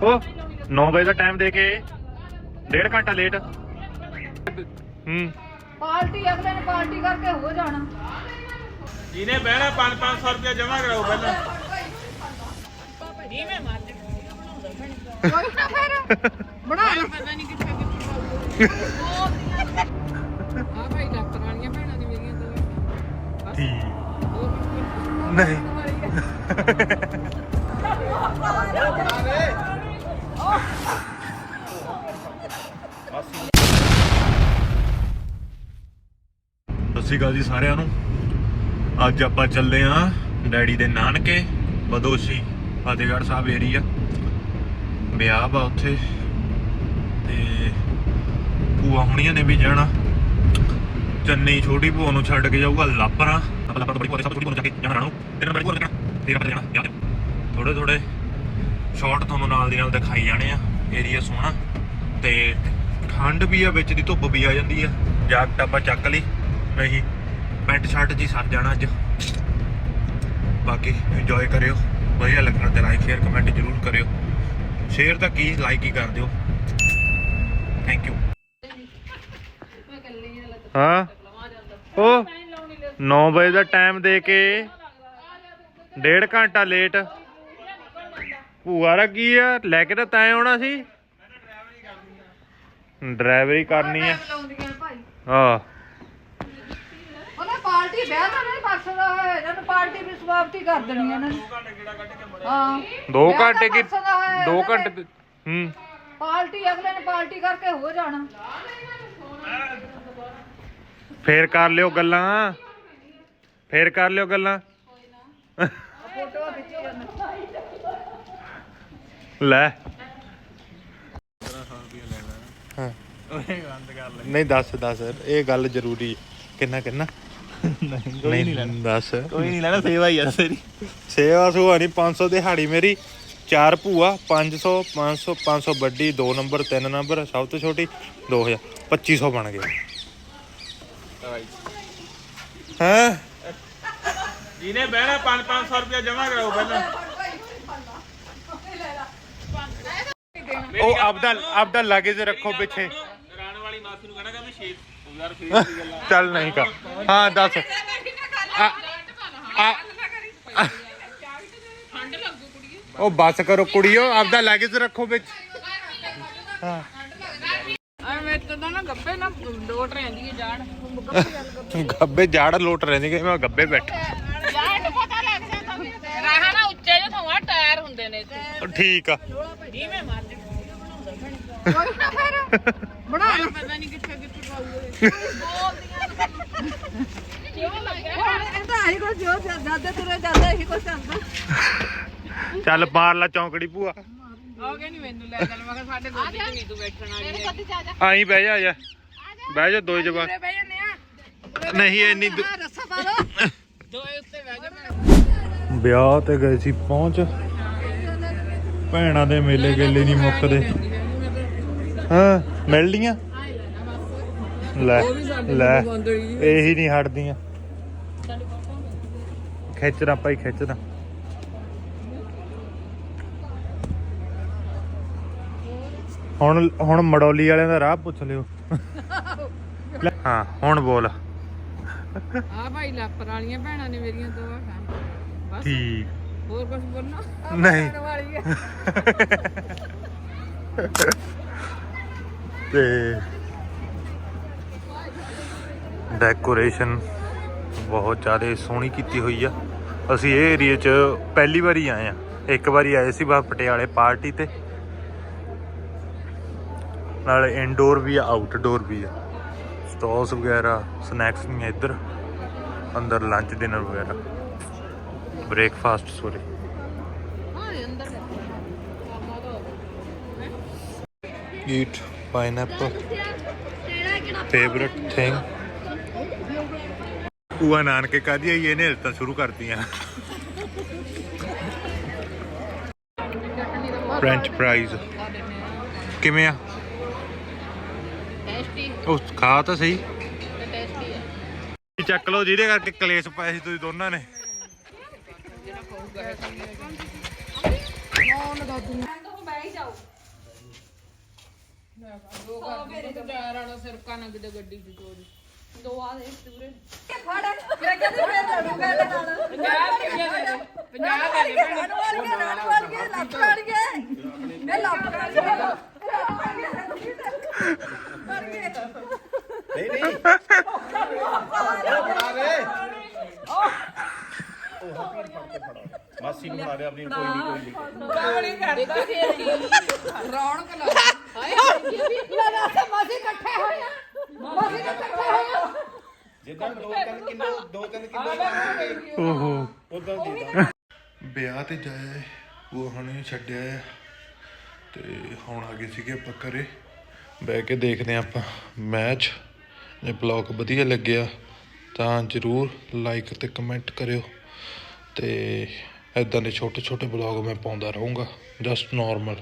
ਉਹ 9 ਵਜੇ ਦਾ ਟਾਈਮ ਦੇ ਕੇ ਡੇਢ ਘੰਟਾ ਲੇਟ ਹੂੰ। ਪਾਰਟੀ ਅਗਲੇ ਨੇ ਪਾਰਟੀ ਕਰਕੇ ਹੋ ਜਾਣਾ। ਜਿਹਨੇ ਬਹਿਣਾ 5-500 ਰੁਪਏ ਜਮਾ ਕਰਾਓ ਪਹਿਲਾਂ। ਕੋਈ ਨਾ ਫਿਰ ਬਣਾ ਪਤਾ ਨਹੀਂ ਕਿੱਥੇ ਕਿੱਥੇ ਆ ਭਾਈ ਡਾਕਟਰ ਵਾਲੀਆਂ ਭੈਣਾਂ ਨੇ ਮੇਰੀਆਂ ਦੋ ਠੀਕ। ਨਹੀਂ। ਸ਼੍ਰੀ ਅਕਾਲ ਜੀ ਸਾਰਿਆਂ ਨੂੰ। ਅੱਜ ਆਪਾਂ ਚੱਲੇ ਆਂ ਡੈਡੀ ਦੇ ਨਾਨਕੇ, ਬਦੋਸ਼ੀ, ਫਤਿਹਗੜ੍ਹ ਸਾਹਿਬ ਏਰੀਆ ਵਿਆਹ ਵਾ ਉੱਥੇ। ਤੇ ਭੂਆ ਹੁਣੀਆਂ ਨੇ ਵੀ ਜਾਣਾ। ਚੰਨੀ ਛੋਟੀ ਭੂਆ ਨੂੰ ਛੱਡ ਕੇ ਜਾਊਗਾ ਲਾਪਰਾ। ਆਪਾਂ ਲਾਪਰਾ ਤੋਂ ਬੜੀ ਭੂਆ ਦੇ ਸਭ ਛੋਟੀ ਭੂਆ ਨੂੰ ਜਾ ਕੇ ਜਾਣਾ ਰਾਣੂ। ਤੇਰੇ ਨਾਲ ਬੜੀ ਭੂਆ ਨੂੰ ਜਾਣਾ। ਫੇਰ ਆਪਾਂ ਜਾਣਾ। ਥੋੜੇ ਥੋੜੇ ਸ਼ਾਰਟ ਤੁਹਾਨੂੰ ਨਾਲ ਦੀ ਨਾਲ ਦਿਖਾਈ ਜਾਣੇ ਆ। ਏਰੀਆ ਸੋਹਣਾ। ਤੇ ਠੰਡ ਵੀ ਆ, ਵਿੱਚ ਦੀ ਧੁੱਪ ਵੀ ਆ ਜਾਂਦੀ ਆ। ਜੈਕਟ ਆਪਾਂ ਚੱਕ ਲਈ। ਨਹੀਂ ਪੈਂਟ ਸ਼ਰਟ ਜੀ ਸਰ ਜਾਣਾ ਅੱਜ। ਬਾਕੀ ਇੰਜੋਏ ਕਰਿਓ। ਵਧੀਆ ਲੱਗਣਾ ਤੇ ਲਾਈਕ ਸ਼ੇਅਰ ਕਮੈਂਟ ਜ਼ਰੂਰ ਕਰਿਓ। ਸ਼ੇਅਰ ਤਾਂ ਕੀ ਲਾਈਕ ਹੀ ਕਰ ਦਿਓ। ਥੈਂਕ ਯੂ ਹਾਂ? ਉਹ 9 ਵਜੇ ਦਾ ਟਾਈਮ ਦੇ ਕੇ ਡੇਢ ਘੰਟਾ ਲੇਟ ਭੂਆ ਦਾ ਕੀ ਆ? ਲੈ ਕੇ ਤਾਂ ਤੈਂ ਆਉਣਾ ਸੀ। ਡਰਾਈਵਰੀ ਕਰਨੀ ਆ। ਹਾਂ। ਪਾਰਟੀ ਵਿਆਹ ਤਾਂ ਨਹੀਂ ਪਰਸੋਂ ਦਾ ਹੋਇਆ ਇਹਨਾਂ ਨੂੰ ਪਾਰਟੀ ਵੀ ਸਵਾਗਤੀ ਕਰ ਦੇਣੀ ਇਹਨਾਂ ਨੇ। ਹਾਂ। 2 ਵਿਆਹ ਤਾਂ ਘੰਟੇ ਕੀ ਪਰਸੋਂ ਦਾ ਹੋਇਆ 2 ਇਹਨਾਂ ਘੰਟੇ ਹੂੰ। ਪਾਰਟੀ ਅਗਲੇ ਨੇ ਪਾਰਟੀ ਕਰਕੇ ਹੋ ਜਾਣਾ। ਫੇਰ ਕਰ ਲਿਓ ਗੱਲਾਂ। ਫੇਰ ਕਰ ਲਿਓ ਗੱਲਾਂ। ਫੋਟੋ ਖਿੱਚੀ ਜਾਂਦਾ ਲੈ। ਹਾਂ। ਓਏ ਬੰਦ ਕਰ ਲੈ ਨਹੀਂ ਦੱਸ ਦੱਸ। ਇਹ ਗੱਲ ਜ਼ਰੂਰੀ ਹੈ। ਕਿੰਨਾ ਕਿੰਨਾ? ਸੇਵਾ ਹੀ ਨਹੀਂ 500 ਦਿਹਾੜੀ ਮੇਰੀ ਚਾਰ ਭੂਆ 500 500 500 ਵੱਡੀ 2 ਨੰਬਰ 3 ਨੰਬਰ ਸਭ ਤੋਂ ਛੋਟੀ 2000 2500 ਬਣ ਗਿਆ ਹਾਂ? ਜਿਹਨੇ ਬਹਿਣਾ 5 500 ਰੁਪਏ ਜਮਾ ਕਰਾਓ ਪਹਿਲਾਂ। ਉਹ ਆਪਦਾ ਆਪਦਾ ਲਾਗੇ ਜੇ ਰੱਖੋ ਪਿੱਛੇ। ਰਾਣ ਵਾਲੀ ਮਾਸੀ ਨੂੰ ਕਹਣਾ ਕਿ 6 ਚੱਲ ਨਹੀਂ ਕਰ ਹਾਂ ਦੱਸ। ਆ ਆ ਠੰਡ ਲੱਗੂ ਕੁੜੀਏ। ਉਹ ਬੱਸ ਕਰੋ ਕੁੜੀਓ ਆਪਦਾ ਲਾਗੇਜ ਰੱਖੋ ਵਿੱਚ। ਹਾਂ। ਗੱਬੇ ਨਾ ਲੋਟ ਰਹਿੰਦੀ ਹੈ ਜਾਣ ਗੱਬੇ ਗੱਲ ਗੱਬੇ ਜੜ ਲੋਟ ਰਹਿੰਦੀ ਕਿ ਮੈਂ ਗੱਬੇ ਬੈਠਾ। ਨੂੰ ਪਤਾ ਲੱਗ ਜਾਂਦਾ ਰਾਹਾਂ ਨਾ ਉੱਚੇ ਜਿਹਾ ਥਾਂ ਟਾਇਰ ਹੁੰਦੇ ਨੇ ਇੱਥੇ। ਠੀਕ ਆ। ਜਿਵੇਂ ਮਰ ਜਾ ਕੋਈ ਨਾ ਫਿਰ ਬਣਾ ਲਓ ਪਤਾ ਨਹੀਂ ਕਿੱਥੇ ਕਿੱਥੇ ਪਾਉਗੇ ਕਿਉਂ ਲੱਗਿਆ ਹੁਣ ਇਹ ਤਾਂ ਆਹੀ ਕੁਝ ਜੋ ਜਾਂਦੇ ਤੁਰੇ ਜਾਂਦੇ ਇਹੀ ਕੁਝ ਚੱਲਦਾ। ਚੱਲ ਮਾਰ ਲਾ ਚੌਂਕੜੀ ਭੂਆ। ਆਗੇ ਨਹੀਂ ਮੈਨੂੰ ਲੈ ਚੱਲ ਮੈਂ ਕਿਹਾ ਸਾਡੇ ਗੋਦੀ ਤੇ ਨਹੀਂ ਤੂੰ ਬੈਠਣ ਵਾਲੀ ਹੈ। ਆਈ ਬਹਿ ਜਾ ਆ ਜਾ। ਬਹਿ ਜਾ ਦੋ ਜਵਾਨ ਬਹਿ ਜੰਨੇ ਆ। ਨਹੀਂ ਇੰਨੀ ਦੂ- ਆ ਰੱਸਾ ਪਾ ਲਓ। ਦੋਏ ਉੱਤੇ ਬਹਿ ਜਾ ਮੈਂ। ਵਿਆਹ ਤੇ ਗਏ ਸੀ ਪਹੁੰਚ। ਭੈਣਾਂ ਦੇ ਮੇਲੇ ਗੇਲੇ ਨਹੀਂ ਮੁੱਕਦੇ। ਹਾਂ ਮਿਲ ਲੀਆਂ ਲੈ ਲੈ ਇਹੀ ਨਹੀਂ ਹਟਦੀਆਂ। ਖਿੱਚਦਾ ਭਾਈ ਖਿੱਚਦਾ। ਹੁਣ ਹੁਣ ਮੜੌਲੀ ਵਾਲਿਆਂ ਦਾ ਰਾਹ ਪੁੱਛ ਲਿਓ। ਹਾਂ ਹੁਣ ਬੋਲ। ਆ ਭਾਈ ਲਾਪਰ ਵਾਲੀਆਂ ਭੈਣਾਂ ਨੇ ਮੇਰੀਆਂ ਦੋ ਆ ਬਸ। ਠੀਕ। ਹੋਰ ਕੁਝ ਬੋਲਣਾ? ਨਹੀਂ। ਤੇ ਡੈਕੋਰੇਸ਼ਨ ਬਹੁਤ ਜ਼ਿਆਦਾ ਸੋਹਣੀ ਕੀਤੀ ਹੋਈ ਆ। ਅਸੀਂ ਇਹ ਏਰੀਆ 'ਚ ਪਹਿਲੀ ਵਾਰੀ ਆਏ ਆ। ਇੱਕ ਵਾਰੀ ਆਏ ਸੀ ਬਾ ਪਟਿਆਲੇ ਪਾਰਟੀ ਤੇ। ਨਾਲੇ ਇਨਡੋਰ ਵੀ ਆ ਆਊਟਡੋਰ ਵੀ ਆ। ਸਟਾਲਸ ਵਗੈਰਾ ਸਨੈਕਸ ਵੀ ਆ ਇੱਧਰ। ਅੰਦਰ ਲੰਚ ਡਿਨਰ ਵਗੈਰਾ। Breakfast sorry. ਹਾਂ ਅੰਦਰ eat pineapple. Favorite thing? ਉਹ ਨਾਨਕੇ ਕਾਦੀ ਆਈ ਇਹਨੇ ਤਾਂ ਸ਼ੁਰੂ ਕਰਤੀਆਂ। ਫ੍ਰੈਂਚ ਫ੍ਰਾਈਜ਼ ਕਿਵੇਂ ਆ? ਟੇਸਟੀ ਉਹ ਖਾ ਤਾਂ ਸਹੀ। ਟੇਸਟੀ ਹੈ ਚੱਕ ਲਓ ਜਿਹਦੇ ਕਰਕੇ ਕਲੇਸ਼ ਪਾਇਆ ਸੀ ਤੁਸੀਂ ਦੋਨਾਂ ਨੇ। ਜਿਹੜਾ ਕਹੂਗਾ। ਨੌਨ ਦਾ ਤੂੰ ਬਹਿ ਜਾਓ ਦੋ ਕਰ ਦੋ ਚਾਰ ਵਾਲਾ ਸਿਰਕਾ ਨਾ ਕਿਤੇ ਗੱਡੀ ਚ ਚੋਰੀ। ਦੋ ਆ ਦੇ ਪੂਰੇ ਫੜ। ਮੈਂ ਕਹਿੰਦੀ ਫੇਰ ਲੜੂਗਾ ਇਹਦੇ ਨਾਲ 50 ਰੁਪਏ ਦੇ ਦੇ 50 ਦੇ ਦੇ ਭੈਣ। ਵੜ ਕੇ ਨਾਲ ਵੜ ਕੇ ਲੱਤ ਵੜ ਕੇ ਮੈਂ ਲੱਤ ਵੜ ਕੇ ਵੜ ਕੇ ਨਹੀਂ ਨਹੀਂ। ਉਹ ਬਣਾ ਰੇ ਉਹ ਹੱਥ ਫੜ ਕੇ ਫੜਾ ਮਾਸੀ ਨੂੰ ਦੇ ਆਪਣੀ ਕੋਈ ਨਹੀਂ ਕੋਈ ਨਹੀਂ ਕਰਦਾ ਰੌਣਕ ਲੱਗ ਹਾਏ ਲੈ ਦੱਸ ਮਾਸੀ ਇਕੱਠੇ ਹੋਏ ਆ। ਮਾਸੀ ਦੇ ਇਕੱਠੇ ਹੋਏ ਆ। ਜਿੱਦਾਂ ਦੋ ਤਿੰਨ ਕਿਲੋ ਦੋ ਤਿੰਨ ਕਿਲੋ ਓਹੋ। ਉਦੋਂ ਦੇ ਵਿਆਹ ਤੇ ਜਾਇਆ ਉਹ ਹਣੇ ਛੱਡਿਆ ਤੇ ਹੁਣ ਆ ਗਏ ਸੀਗੇ ਆਪਾਂ ਘਰੇ। ਬਹਿ ਕੇ ਦੇਖਦੇ ਹਾਂ ਆਪਾਂ ਮੈਚ। ਜੇ ਬਲੌਗ ਵਧੀਆ ਲੱਗਿਆ ਤਾਂ ਜਰੂਰ ਲਾਈਕ ਤੇ ਕਮੈਂਟ ਕਰਿਓ। ਤੇ ਐਦਾਂ ਦੇ ਛੋਟੇ ਛੋਟੇ ਬਲੌਗ ਮੈਂ ਪਾਉਂਦਾ ਰਹੂੰਗਾ ਜਸਟ ਨਾਰਮਲ